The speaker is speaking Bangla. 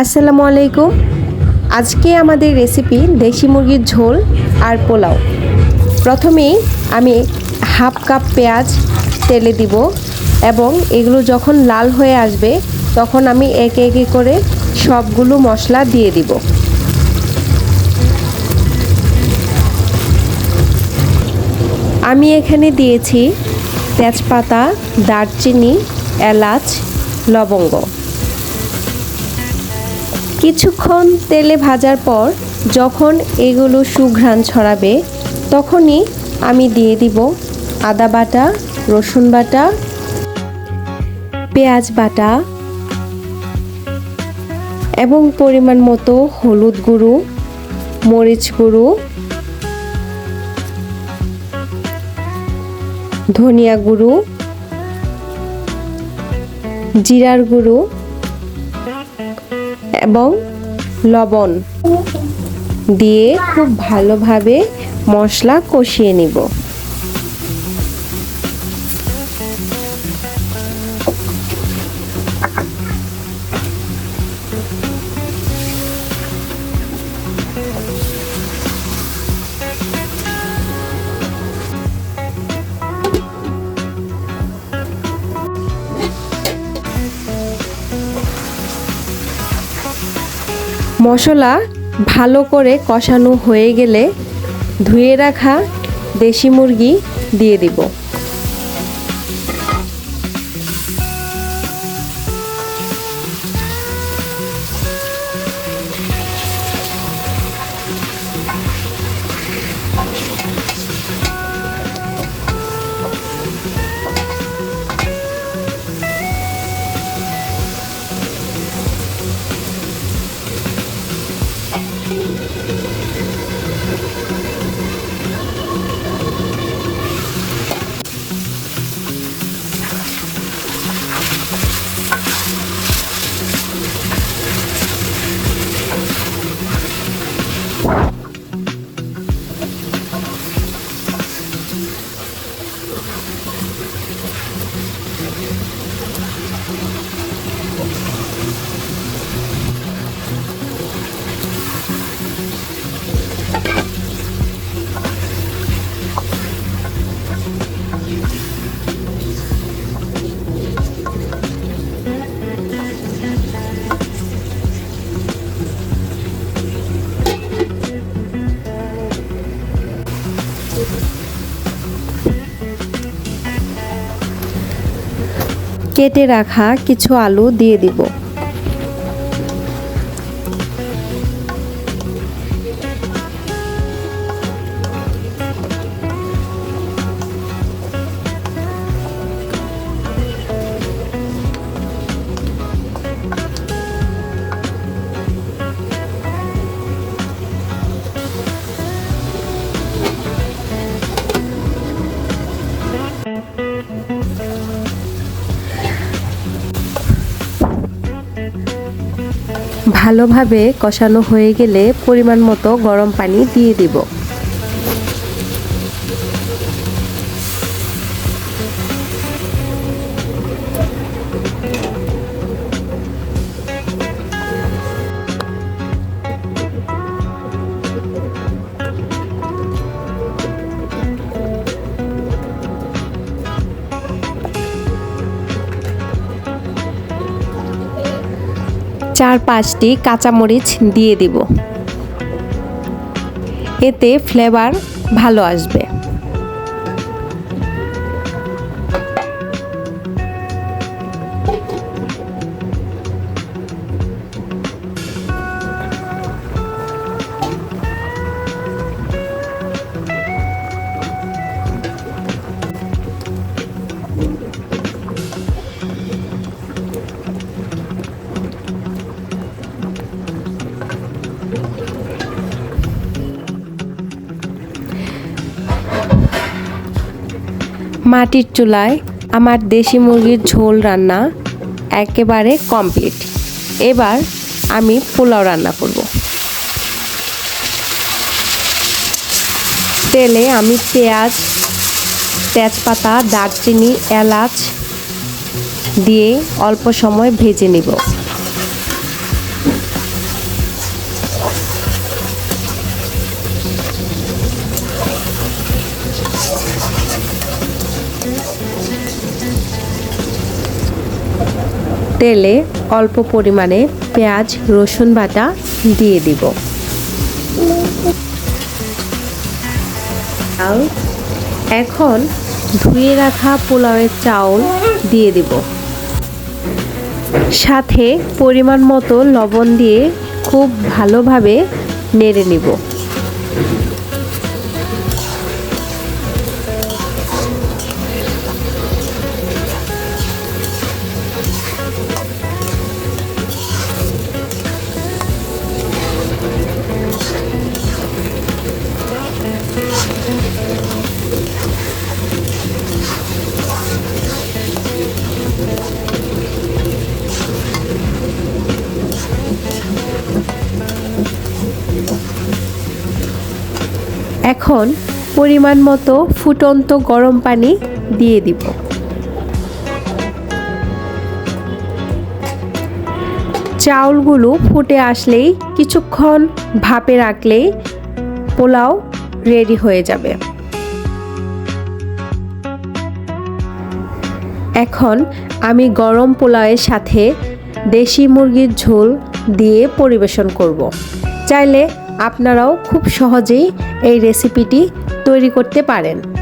আসসালামু আলাইকুম। আজকে আমাদের রেসিপি দেশি মুরগির ঝোল আর পোলাও। প্রথমেই আমি হাফ কাপ পেঁয়াজ তেলে দিব এবং এগুলো যখন লাল হয়ে আসবে, তখন আমি একে একে করে সবগুলো মশলা দিয়ে দিব। আমি এখানে দিয়েছি তেজপাতা, দারচিনি, এলাচ, লবঙ্গ। কিছুক্ষণ তেলে ভাজার পর যখন এগুলো সুঘ্রাণ ছড়াবে, তখনই আমি দিয়ে দিব আদা বাটা, রসুন বাটা, পেঁয়াজ বাটা এবং পরিমাণ মতো হলুদ গুঁড়ো, মরিচ গুঁড়ো, ধনিয়া গুঁড়ো, জিরার গুঁড়ো এবং লবণ দিয়ে খুব ভালোভাবে মশলা কষিয়ে নিব। মশলা ভালো করে কষানো হয়ে গেলে ধুয়ে রাখা দেশি মুরগি দিয়ে দিব। কেটে রাখা কিছু আলু দিয়ে দিব। ভালোভাবে কষানো হয়ে গেলে পরিমাণ মতো গরম পানি দিয়ে দিব। চার পাঁচটি কাঁচামরিচ দিয়ে দিব। এতে ফ্লেভার ভালো আসবে। মাটির চুলায় আমার দেশি মুরগির ঝোল রান্না একেবারে কমপ্লিট। এবার আমি পোলাও রান্না করব। তেলে আমি পেঁয়াজ, তেজপাতা, দারচিনি, এলাচ দিয়ে অল্প সময় ভেজে নিব। তেলে অল্প পরিমাণে পেঁয়াজ, রসুন বাটা দিয়ে দিব। এখন ধুয়ে রাখা পোলাওয়ের চাউল দিয়ে দিব। সাথে পরিমাণ মতো লবণ দিয়ে খুব ভালোভাবে নেড়ে নিব। এখন পরিমাণ মতো ফুটন্ত গরম পানি দিয়ে দিব চাউলগুলো ফুটে আসলেই কিছুক্ষণ ভাপে রাখলেই পোলাও রেডি হয়ে যাবে এখন আমি গরম পোলাওয়ের সাথে দেশি মুরগির ঝোল দিয়ে পরিবেশন করব। চাইলে আপনারাও খুব সহজেই এই রেসিপিটি তৈরি করতে পারেন।